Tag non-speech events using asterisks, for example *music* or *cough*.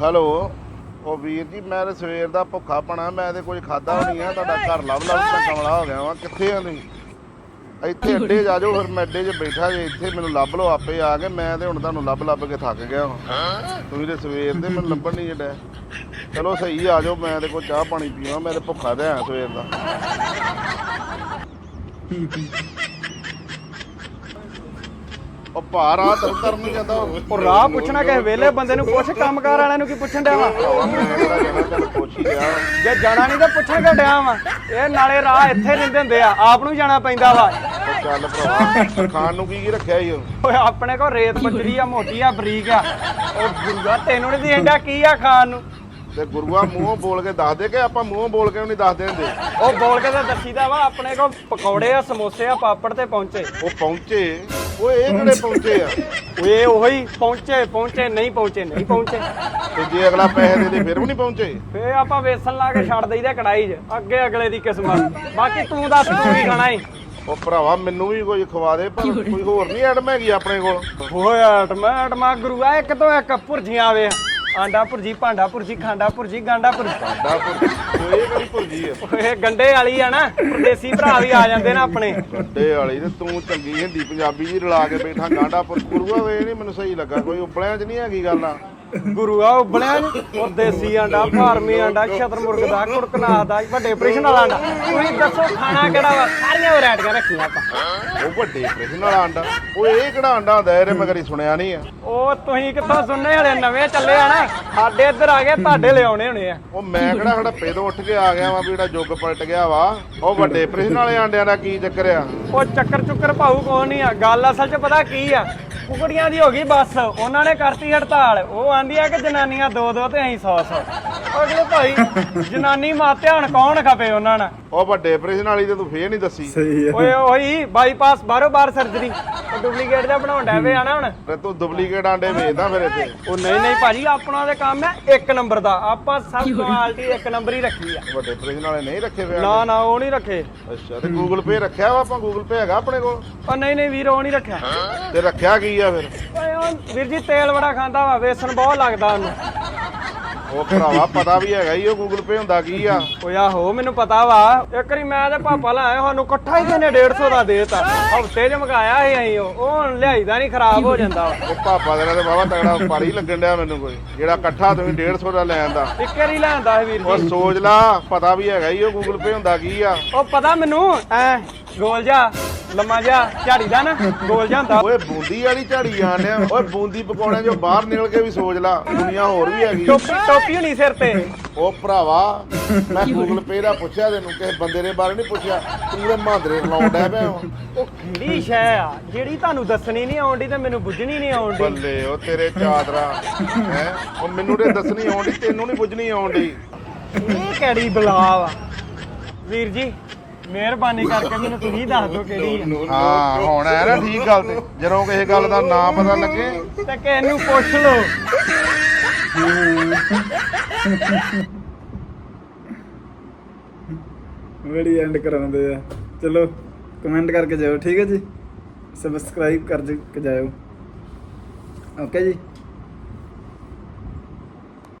Hello, ਉਹ ਵੀਰ ਜੀ, ਮੈਂ ਤਾਂ ਸਵੇਰ ਦਾ ਭੁੱਖਾ ਪਣਾ, ਮੈਂ ਤੇ ਕੁਝ ਖਾਦਾ ਨਹੀਂ ਆ, ਤੁਹਾਡਾ ਘਰ ਲੱਭ ਲੱਭ ਕੇ ਕਮਲਾ ਹੋ ਗਿਆ ਵਾਂ। ਕਿੱਥੇ ਆ ਤੁਸੀਂ? ਇੱਥੇ ਅੱਡੇ ਜਾ ਜਾਓ, ਫਿਰ ਮੈਂ ਅੱਡੇ 'ਚ ਬੈਠਾ ਜੇ, ਇੱਥੇ ਮੈਨੂੰ ਲੱਭ ਲਓ, ਆਪੇ ਆ ਕੇ ਮੈਂ ਤੇ ਹੁਣ ਤੁਹਾਨੂੰ ਲੱਭ ਲੱਭ ਕੇ ਥੱਕ ਗਿਆ ਵਾਂ। ਤੁਸੀਂ ਤੇ ਸਵੇਰ ਦੇ ਮੈਨੂੰ ਲੱਭਣ ਨਹੀਂ ਜੜਾ ਚਲੋ ਸਹੀ, ਆ ਜਾਓ, ਮੈਂ ਤੇ ਕੋਈ ਚਾਹ ਪਾਣੀ ਪੀਵਾਂ, ਮੈਂ ਤੇ ਭੁੱਖਾ ਤੇ ਆ ਸਵੇਰ ਦਾ। *laughs* ਉਹ ਭਾਰ ਆ ਤਰ ਨਹੀਂ ਜਾਂਦਾ। ਉਹ ਰਾਹ ਪੁੱਛਣਾ ਕਿਸੇ ਵੇਲੇ ਬੰਦੇ ਨੂੰ ਪੁੱਛ ਕੰਮਕਾਰ ਵਾਲਿਆਂ ਨੂੰ ਕੀ ਪੁੱਛਣ ਡਿਆ ਵਾ? ਜੇ ਜਾਣਾ ਨਹੀਂ ਤਾਂ ਪੁੱਛਣ ਕਿਉਂ ਡਿਆ ਵਾ? ਇਹ ਨਾਲੇ ਰਾਹ ਇੱਥੇ ਲੈਂਦੇ ਹੁੰਦੇ ਆ ਆਪ ਨੂੰ ਜਾਣਾ ਪੈਂਦਾ ਵਾ। ਚੱਲ ਭਰਾ ਖਾਣ ਨੂੰ ਕੀ ਕੀ ਰੱਖਿਆ ਈ ਓਏ ਆਪਣੇ ਕੋਲ ਰੇਤ ਬੱਜਰੀ ਆ ਮੋਟੀ ਆ ਬਰੀਕ ਆ। ਉਹ ਗੁਰੂਆ ਤੈਨੂੰ ਨਹੀਂ ਦੇਖਦਾ ਕੀ ਆ ਖਾਣ ਨੂੰ? ਤੇ ਗੁਰੂਆ ਮੂੰਹੋਂ ਬੋਲ ਕੇ ਦੱਸ ਦੇ ਕਿ ਆਪਾਂ ਮੂੰਹੋਂ ਬੋਲ ਕੇ ਨਹੀਂ ਦੱਸਦੇ ਹੁੰਦੇ ਉਹ ਬੋਲ ਕੇ ਤਾਂ ਦੱਸੀਦਾ ਵਾ ਆਪਣੇ ਕੋਲ ਪਕੌੜੇ ਆ ਸਮੋਸੇ ਆ ਪਾਪੜ ਤੇ ਪਹੁੰਚੇ। ਉਹ ਪਹੁੰਚੇ। ਓਏ ਇਹ ਕਿਹੜੇ ਪਹੁੰਚੇ? ਆ? ਓਏ ਉਹੀ ਪਹੁੰਚੇ ਪਹੁੰਚੇ ਨਹੀਂ ਪਹੁੰਚੇ ਨਹੀਂ ਪਹੁੰਚੇ। ਤੇ ਜੇ ਅਗਲਾ ਪੈਸੇ ਦੇ ਦੇ ਫਿਰ ਵੀ ਨਹੀਂ ਪਹੁੰਚੇ? ਫੇ ਆਪਾਂ ਵੇਸਣ ਲਾ ਕੇ ਛੱਡ ਦਈਦਾ ਕੜਾਈ 'ਚ ਅੱਗੇ ਅਗਲੇ ਦੀ ਕਿਸਮਤ। ਬਾਕੀ ਤੂੰ ਦੱਸ ਤੂੰ ਕੀ ਖਾਣਾ ਏ? ਉਹ ਭਰਾਵਾ ਮੈਨੂੰ ਵੀ ਕੁਝ ਖਵਾ ਦੇ ਪਰ ਕੋਈ ਹੋਰ ਨਹੀਂ ਐਟਮ ਹੈਗੀ ਆਪਣੇ ਕੋਲ। ਓਏ ਆਟਮਾ ਆਟਮਾ ਗੁਰੂਆ ਇੱਕ ਤੋਂ ਇੱਕ ਭੁਰਜੀਆਂ ਆਵੇ ਆਂਡਾ ਭੁਰਜੀ ਭਾਂਡਾ ਭੁਰਜੀ ਖਾਂਡਾ ਭੁਰਜੀ ਗਾਂਡਾ ਭੁਰਜੀ ਭੁਰਜੀ ਓਏ ਕਿਹੜੀ ਭੁਰਜੀ ਆ ਓਏ ਗੰਡੇ ਵਾਲੀ ਆ ਨਾ ਪਰਦੇਸੀ ਭਰਾ ਵੀ ਆ ਜਾਂਦੇ ਨਾ ਆਪਣੇ। ਗੱਡੇ ਵਾਲੀ ਤੇ ਤੂੰ ਚੰਗੀ ਹਿੰਦੀ ਪੰਜਾਬੀ ਜੀ ਰਲਾ ਕੇ ਬੈਠਾ ਗਾਂਡਾ ਪਰ ਗੁਰੂਆ ਵੇ ਨਹੀਂ ਮੈਨੂੰ ਸਹੀ ਲੱਗਾ। ਕੋਈ ਉਪਲਿਆਂ 'ਚ ਨਹੀਂ ਹੈਗੀ ਗੱਲ। ਆ ਗੁਰੂਆ ਉਬਲਿਆ ਨੀ। ਪਰਦੇਸੀ ਆਂਡਾ ਫਾਰਮੀ ਆਂਡਾ ਛਤਰ ਮੁਰਗ ਦਾ ਕੁੜਕਨਾਥ ਦਾ ਵੱਡੇ ਆਪਰੇਸ਼ਨ ਵਾਲਾ ਆਂਡਾ। ਤੁਸੀਂ ਦੱਸੋ ਖਾਣਾ ਕਿਹੜਾ ਵਾ? ਸਾਰੀਆਂ ਵੈਰਾਈਟੀਆਂ ਰੱਖੀਆਂ ਆਪਾਂ। ਉਹ ਵੱਡੇ ਪ੍ਰਸ਼ਨ ਵਾਲਾ ਆਂਡਾ। ਓਏ ਇਹ ਕਿਹੜਾ ਆਂਡਾ ਹੁੰਦਾ ਇਹਦੇ ਮੈਂ ਕਦੀ ਸੁਣਿਆ ਨਹੀਂ ਆ। ਉਹ ਤੁਸੀਂ ਕਿੱਥੋਂ ਸੁਣਨੇ ਹਲੇ? ਨਵੇਂ ਚੱਲੇ ਆ ਨਾ। ਸਾਡੇ ਇੱਧਰ ਆ ਗਏ ਤੁਹਾਡੇ ਲਿਆਉਣੇ ਹੋਣੇ ਆ। ਉਹ ਮੈਂ ਕਿਹੜਾ ਹੜੱਪੇ ਤੋਂ ਉੱਠ ਕੇ ਆ ਗਿਆ ਵਾਂ ਵੀ ਜਿਹੜਾ ਜੁੱਗ ਪਲਟ ਗਿਆ ਵਾ। ਉਹ ਵੱਡੇ ਪ੍ਰਸ਼ਨ ਵਾਲੇ ਆਂਡਿਆਂ ਦਾ ਕੀ ਚੱਕਰ ਆ? ਉਹ ਚੱਕਰ ਚੁੱਕਰ ਭਾਊ ਕੋਣ ਨਹੀਂ ਆ? ਗੱਲ ਅਸਲ 'ਚ ਪਤਾ ਕੀ ਆ? ਕੁਕੜੀਆਂ ਦੀ ਹੋ ਗਈ ਬੱਸ। ਉਹਨਾਂ ਨੇ ਕਰਤੀ ਹੜਤਾਲ। ਉਹ ਆਂਦੀ ਆ ਕਿ ਜਨਾਨੀਆਂ ਦੋ ਦੋ ਤੇ ਅਸੀਂ 100 100 ਕਹਿੰਦੇ ਭਾਈ ਜਨਾਨੀ ਮਾਤੇ ਹਣ ਕੌਣ ਖਪੇ ਉਹਨਾਂ ਨਾਲ? ਉਹ ਵੱਡੇ ਪ੍ਰਸ਼ਨ ਵਾਲੀ ਤੇ ਤੂੰ ਫੇਰ ਨਹੀਂ ਦੱਸੀ। ਸਹੀ ਹੈ। ਓਏ ਉਹੀ ਬਾਈਪਾਸ ਬਾਰੋ ਬਾਰ ਸਰਜਰੀ ਉਹ ਡੁਪਲੀਕੇਟ ਦਾ ਬਣਾਉਣ ਡੈ ਵੇ ਆ ਨਾ ਹੁਣ। ਤੇ ਤੂੰ ਡੁਪਲੀਕੇਟ ਆਂਡੇ ਵੇਚਦਾ ਫਿਰ ਇੱਥੇ। ਉਹ ਨਹੀਂ ਨਹੀਂ ਭਾਜੀ ਆਪਣਾ ਦੇ ਕੰਮ ਹੈ ਇੱਕ ਨੰਬਰ ਦਾ। ਆਪਾਂ ਸਭ ਕੁਆਲਿਟੀ ਇੱਕ ਨੰਬਰ ਹੀ ਰੱਖੀ ਆ। ਵੱਡੇ ਪ੍ਰਸ਼ਨ ਵਾਲੇ ਨਹੀਂ ਰੱਖੇ ਫੇਰ ਨਾ ਨਾ ਉਹ ਨਹੀਂ ਰੱਖੇ। ਅੱਛਾ ਤੇ ਗੂਗਲ ਪੇ ਰੱਖਿਆ ਵਾ ਆਪਾਂ? ਗੂਗਲ ਪੇ ਹੈਗਾ ਆਪਣੇ ਕੋਲ? ਉਹ ਨਹੀਂ ਨਹੀਂ ਵੀਰ ਉਹ ਨਹੀਂ ਰੱਖਿਆ। ਤੇ ਰੱਖਿਆ ਕੀ ਆ ਫਿਰ? ਓਏ ਉਹ ਵੀਰ ਜੀ ਤੇਲ ਬੜਾ ਖਾਂਦਾ ਵਾ ਵੇਸਣ ਬਹੁਤ ਲੱਗਦਾ ਉਹਨੂੰ। ਉਹ ਭਰਾਵਾ ਪਤਾ ਵੀ ਹੈਗਾ ਹੀ ਉਹ ਗੂਗਲ ਪੇ ਹੁੰਦਾ ਕੀ ਆ? ਓਏ ਆਹੋ ਮੈਨੂੰ ਪਤਾ ਵਾ। ਇੱਕ ਵਾਰੀ ਮੈਂ ਤੇ ਪਾਪਾ ਲਾਇਆ ਸਾਨੂੰ ਇਕੱਠਾ ਹੀ ਕਿਨੇ 150 ਦਾ ਦੇਤਾ। ਹਫ਼ਤੇ 'ਚ ਮੰਗਾਇਆ ਸੀ ਅਸੀਂ ਉਹ। ਉਹ ਹੁਣ ਲਿਆਈਦਾ ਨਹੀਂ ਖਰਾਬ ਹੋ ਜਾਂਦਾ ਉਹ ਪਾਪਾ ਦੇ ਨਾਲ ਤੇ ਬਾਬਾ ਤਗੜਾ ਪਾਰੀ ਲੱਗਣ ਡਿਆ ਮੈਨੂੰ ਕੋਈ। ਜਿਹੜਾ ਇਕੱਠਾ ਤੁਸੀਂ 150 ਦਾ ਲੈ ਆਂਦਾ। ਇੱਕ ਵਾਰੀ ਲਿਆਂਦਾ ਸੀ ਵੀਰ ਉਹ ਜੀ ਸੋਚ ਲਾ ਪਤਾ ਵੀ ਹੈਗਾ ਹੀ ਉਹ ਗੂਗਲ ਪੇ ਹੁੰਦਾ ਕੀ ਆ। ਉਹ ਪਤਾ ਮੈਨੂੰ ਐ ਗੋਲ ਜਾ ਲੰਮਾ ਜਾ ਝਾੜੀ ਦਾ ਨਾ ਗੋਲ ਜਾ ਹੁੰਦਾ ਓਏ ਬੂੰਦੀ ਵਾਲੀ ਝਾੜੀ ਜਾਂਦੇ ਓਏ ਬੂੰਦੀ ਪਕੌੜਿਆਂ ਚੋਂ ਬਾਹਰ ਨਿਕਲ ਕੇ ਵੀ ਸੋਚ ਲਾ ਦੁਨੀਆ ਹੋਰ ਵੀ ਹੈਗੀ। ਟੋਪੀ ਟੋਪੀ ਹੋਣੀ ਸਿਰ ਤੇ। ਉਹ ਭਰਾਵਾ ਮੈਂ ਗੂਗਲ ਪੇ ਦਾ ਪੁੱਛਿਆ ਤੈਨੂੰ ਕਿਸੇ ਬੰਦੇ ਦੇ ਬਾਰੇ ਨਹੀਂ ਪੁੱਛਿਆ। ਤੂੰ ਤੇ ਮਾਂਦਰੇ ਡਿਆ ਪਿਆ। ਉਹ ਕਿਹੜੀ ਸ਼ੈ ਆ ਜਿਹੜੀ ਤੁਹਾਨੂੰ ਦੱਸਣੀ ਨਹੀਂ ਆਉਂਦੀ ਤੇ ਮੈਨੂੰ ਬੁੱਝਣੀ ਨਹੀਂ ਆਉਂਦੀ। ਬੱਲੇ ਉਹ ਤੇਰੇ ਚਾਦਰਾ ਹੈ? ਉਹ ਮੈਨੂੰ ਤੇ ਦੱਸਣੀ ਆਉਂਦੀ ਤੈਨੂੰ ਨਹੀਂ ਬੁੱਝਣੀ ਆਉਂਦੀ। ਇਹ ਕਿਹੜੀ ਬਲਾ ਵਾ ਵੀਰ ਜੀ ਮਿਹਰਬਾਨੀ ਕਰਕੇ ਮੈਨੂੰ ਤੁਸੀਂ ਦੱਸ ਦਿਓ ਕਿਹੜੀ ਆ। ਹਾਂ ਹੁਣ ਹੈ ਨਾ ਠੀਕ ਗੱਲ ਤੇ ਜਦੋਂ ਕਿਸੇ ਗੱਲ ਦਾ ਨਾਂ ਪਤਾ ਲੱਗੇ। ਤੇ ਕਿਸੇ ਨੂੰ ਪੁੱਛ ਲਓ। ਬੜੀ ਐਂਡ ਕਰਾਉਂਦੇ ਆ। ਚਲੋ ਕਮੈਂਟ ਕਰਕੇ ਜਾਓ ਠੀਕ ਹੈ ਜੀ? ਸਬਸਕ੍ਰਾਈਬ ਕਰ ਕੇ ਜਾਇਓ। ਓਕੇ ਜੀ?